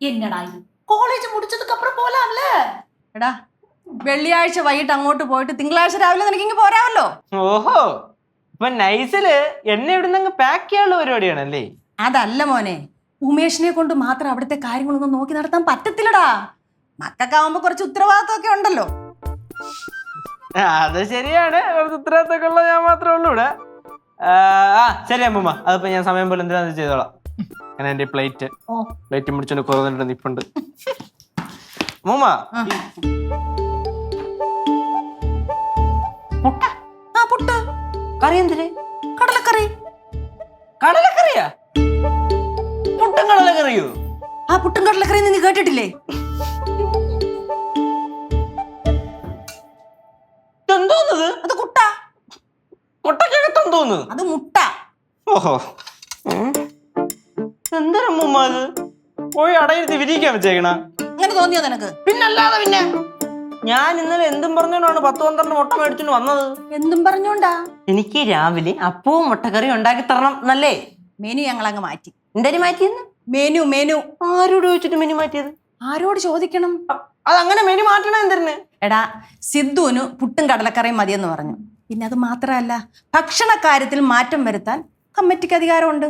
എന്നടാ കോളേജ് മുടിച്ചതുക്ക് അപ്പുറം പോലാമല്ല എടാ വെള്ളിയാഴ്ച വൈകിട്ട് അങ്ങോട്ട് പോയിട്ട് തിങ്കളാഴ്ച രാവിലെ നിനക്ക് ഇങ്ങ് പോരാമല്ലോ. ഓഹോ ഇപ്പൊ നൈസിൽ എന്നെ ഇവിടുന്ന് പാക്ക് ചെയ്യാനുള്ള പരിപാടിയാണല്ലേ? അതല്ല മോനെ ഉമേഷിനെ കൊണ്ട് മാത്രം അവിടുത്തെ കാര്യങ്ങളൊന്നും നോക്കി നടത്താൻ പറ്റത്തില്ലടാ. മക്കൾക്കാവുമ്പോ കുറച്ച് ഉത്തരവാദിത്തമൊക്കെ ഉണ്ടല്ലോ. അത് ശരിയാണ്. കുറച്ച് ഉത്തരവാദിത്തമൊക്കെ ഞാൻ മാത്രമേ ഉള്ളൂ ഇവിടെ. ആ ശരി അമ്മമ്മ. അതിപ്പോ ഞാൻ സമയം പോലെ എന്തിനാ ചെയ്തോളാം. അങ്ങനെ എന്റെ പ്ലേറ്റ്. ഓ. പ്ലേറ്റ് മുടിച്ചോണ്ട് കുറവുണ്ട് നിപ്പുണ്ട്. മൂമ്മ ആ. ആ പുട്ട്. കറി എന്തിന്? കടലക്കറി. കടലക്കറിയാ? മുട്ടും കടലക്കറിയോ? ആ പുട്ടും കടലക്കറി നീ കേട്ടിട്ടില്ലേ? എന്തോന്നത് അത് കുട്ട. മുട്ടക്കകത്ത് എന്തോന്ന് അത് മുട്ട. ഓഹോ. എന്തൊരമ്മൂമ്മ അത് പോയി അടയിരുത്തി വിരിയിക്കാൻ വെച്ചേക്കണ. അങ്ങനെ തോന്നിയോ നിനക്ക്? പിന്നല്ലാതെ പിന്നെ. ഞാൻ ഇന്നലെ എന്തും പറഞ്ഞോണ്ടാണ് പത്ത് പന്ത്രണ്ട് മുട്ട മേടിച്ചോണ്ട് വന്നത്. എന്തും പറഞ്ഞോണ്ടാ എനിക്ക് രാവിലെ അപ്പവും മുട്ടക്കറിയും ഉണ്ടാക്കി തരണം എന്നല്ലേ മെനു ഞങ്ങൾ അങ്ങ് മാറ്റി. എന്തായാലും മാറ്റിയെന്ന്? Menu menu. ആരോട് ചോദിച്ചിട്ട് മെനു മാറ്റിയത്? ആരോട് ചോദിക്കണം? അതങ്ങനെ മെനു മാറ്റണം എന്തിന്? എടാ സിദ്ധുവിന് പുട്ടും കടലക്കറിയും മതിയെന്ന് പറഞ്ഞു. പിന്നെ അത് മാത്രമല്ല ഭക്ഷണ കാര്യത്തിൽ മാറ്റം വരുത്താൻ കമ്മിറ്റിക്ക് അധികാരമുണ്ട്.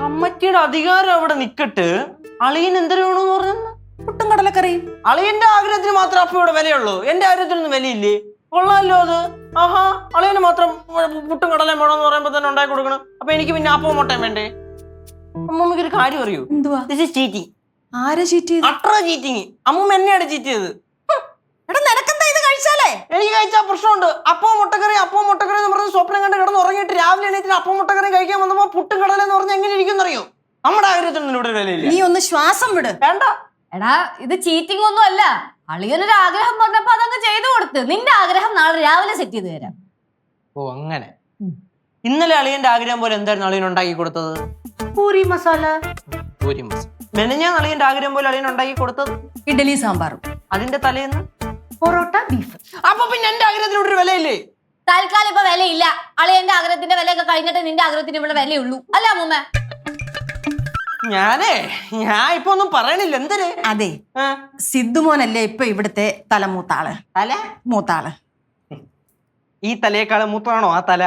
കമ്മറ്റിയുടെ അധികാരം അവിടെ നിക്കട്ട്. അളിയൻ എന്തിനു വേണമെന്ന് പറഞ്ഞെന്ന്? പുട്ടും കടലക്കറിയും. അളിയന്റെ ആഗ്രഹത്തിന് മാത്രം അപ്പൊ ഇവിടെ വിലയുള്ളൂ. എന്റെ ആഗ്രഹത്തിനൊന്നും വിലയില്ലേ? കൊള്ളാമല്ലോ അത്. ആഹാ അളിയന് മാത്രം പുട്ടും കടലയും എന്ന് പറയുമ്പോ തന്നെ ഉണ്ടാക്കി കൊടുക്കണം. അപ്പൊ എനിക്ക് പിന്നെ അപ്പവും മുട്ടയും വേണ്ടേ? അമ്മമ്മക്ക് ഒരു കാര്യം അറിയൂ? എന്തുവാ? ദിസ് ഇസ് ചീറ്റിംഗ് ആരെ ചീറ്റ് ചെയ്തു അത്ര ചീറ്റിങ് അമ്മൂമ്മ എന്നെയാണ് ചീറ്റ് ചെയ്തത്. എടാ അല്ലേ? എനിക്ക് കഴിച്ചാൽ പ്രശ്നമുണ്ട്. അപ്പോ മുട്ടക്കറി അപ്പോ മുട്ടക്കറി എന്ന് പറഞ്ഞ് സ്വപ്നം കണ്ട് കിടന്ന് ഉറങ്ങിയിട്ട് രാവിലെ എണീറ്റിന് അപ്പോ മുട്ടക്കറി കഴിക്കാൻ വന്നപ്പോ പുട്ടും കടല എന്ന് പറഞ്ഞ് എങ്ങനെ ഇരിക്കും അറിയോ നമ്മുടെ ആഗ്രഹത്തിന് ഇവിടെ നീ ഒന്ന് ശ്വാസം വിട്. വേണ്ട. എടാ ഇത് ചീറ്റിംഗ് ഒന്നും അല്ല. അളിയനൊരു ആഗ്രഹം പറഞ്ഞപ്പോ അതങ്ങ് ചെയ്തു കൊടുത്ത്. നിന്റെ ആഗ്രഹം നാളെ രാവിലെ സെറ്റ് ചെയ്ത് തരാം. ഓ അങ്ങനെ. ഇന്നലെ അളിയന്റെ ആഗ്രഹം പോലെ എന്തായിരുന്നു അളിയൻ ഉണ്ടാക്കി കൊടുത്തത്? പൂരി മസാല. പൂരി മസാല. മെനഞ്ഞാൽ അളിയന്റെ ആഗ്രഹം പോലെ അളിയൻ ഉണ്ടാക്കി കൊടുത്തത്? ഇഡലി സാമ്പാറും. അതിന്റെ തലേന്ന്? பரோட்டா பீஃப் അപ്പൊ പിന്നെ എന്റെ ആഗ്രഹത്തിന് ഇവിടെ ഒരു വിലയില്ലേ തൽക്കാലം ഇപ്പൊ വിലയില്ല അളിയന്റെ ആഗ്രഹത്തിന്റെ വിലയൊക്കെ കഴിഞ്ഞിട്ട് നിന്റെ ആഗ്രഹത്തിന് ഇവിടെ വിലയുള്ളൂ അല്ല അമ്മൂമ്മ ഞാനേ ഞാൻ ഇപ്പൊ ഒന്നും പറയണില്ല എന്തിന് അതെ ആ, സിദ്ധുമോനല്ലേ ഇപ്പൊ ഇവിടുത്തെ തലമൂത്താള് തല മൂത്താള് ഈ തലയേക്കാളും മൂത്താണോ ആ തല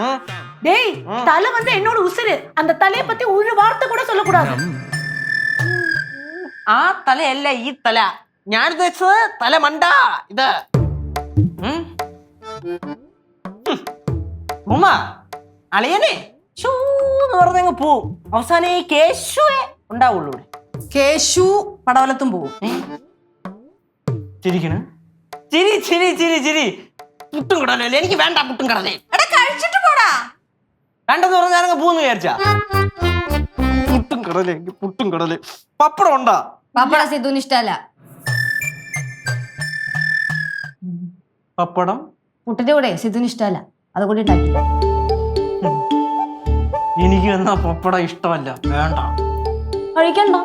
ഉം. டேய் தலை வந்து என்னோட உசுரு அந்த தலைய பத்தி ஒரு வார்த்தை கூட சொல்லக்கூடாது ആ തലയല്ല ഈ തല ഞാൻ ഉദ്ദേശിച്ചത് തല മണ്ട ഇത്. ഉമ്മ അളിയനെ. ഷൂ എന്ന് പറഞ്ഞങ്ങ് പോവും. അവസാനം ഈ കേശുവേ ഉണ്ടാവുള്ളൂ ഇവിടെ. കേശു പടവലത്തും പോവും. ചിരിക്കണ. ചിരി ചിരി ചിരി ചിരി. പുട്ടും കടലല്ലേ എനിക്ക് വേണ്ട പുട്ടും കടലേ എടാ കഴിച്ചിട്ട് പോടാ. വേണ്ടെന്ന് പറഞ്ഞാൽ ഞാനങ്ങ് പോന്ന് വിചാരിച്ച. പുട്ടും കടലേ എനിക്ക് പുട്ടും കടലേ പപ്പടം ഉണ്ടാ? പപ്പട സിദ്ധുവിന് ഇഷ്ടമല്ല. പപ്പടം? മുട്ടന്റെ കൂടെ സിദ്ധുവിന് ഇഷ്ടമല്ല. അതുകൊണ്ട് ഉണ്ടാക്കില്ല എനിക്ക് എന്നാ പപ്പടം ഇഷ്ടമല്ല. വേണ്ട. കഴിക്കണ്ട?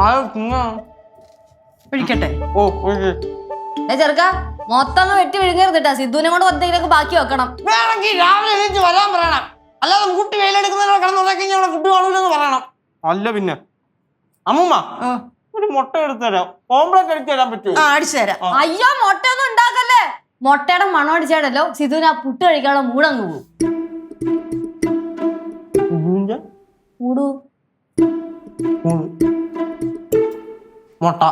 ആ തിന്നാ. ഒഴിക്കട്ടെ ഓ ഓക്കെ ഏ ചെറുക്ക മൊത്തം അങ്ങ് വെട്ടി വിഴുങ്ങരുതിട്ടാ സിദ്ധുവിനെ കൊണ്ട് ഒത്തേക്ക് ബാക്കി വെക്കണം. വേണമെങ്കിൽ രാവിലെ എണീറ്റ് വരാൻ പറയണം. അല്ലാതെ കുട്ടി വെയിലെടുക്കുന്നതിനോട് ഫുഡ് കാണൂലെന്ന് പറയണം. അല്ല പിന്നെ. അമ്മൂമ്മ ഒരു മുട്ട എടുത്തു തരാം. ഓംപ്ലേറ്റ് എടുത്തു തരാൻ പറ്റുമോ? ആ അടിച്ചു തരാം. അയ്യോ മുട്ടയൊന്നും ഉണ്ടാക്കല്ലേ? മൊട്ടയുടെ മണോടിച്ചാടല്ലോ സിധുവിന് ആ പുട്ട് കഴിക്കാനുള്ള മൂടങ്ങ് പോകും കൂടു. മുട്ട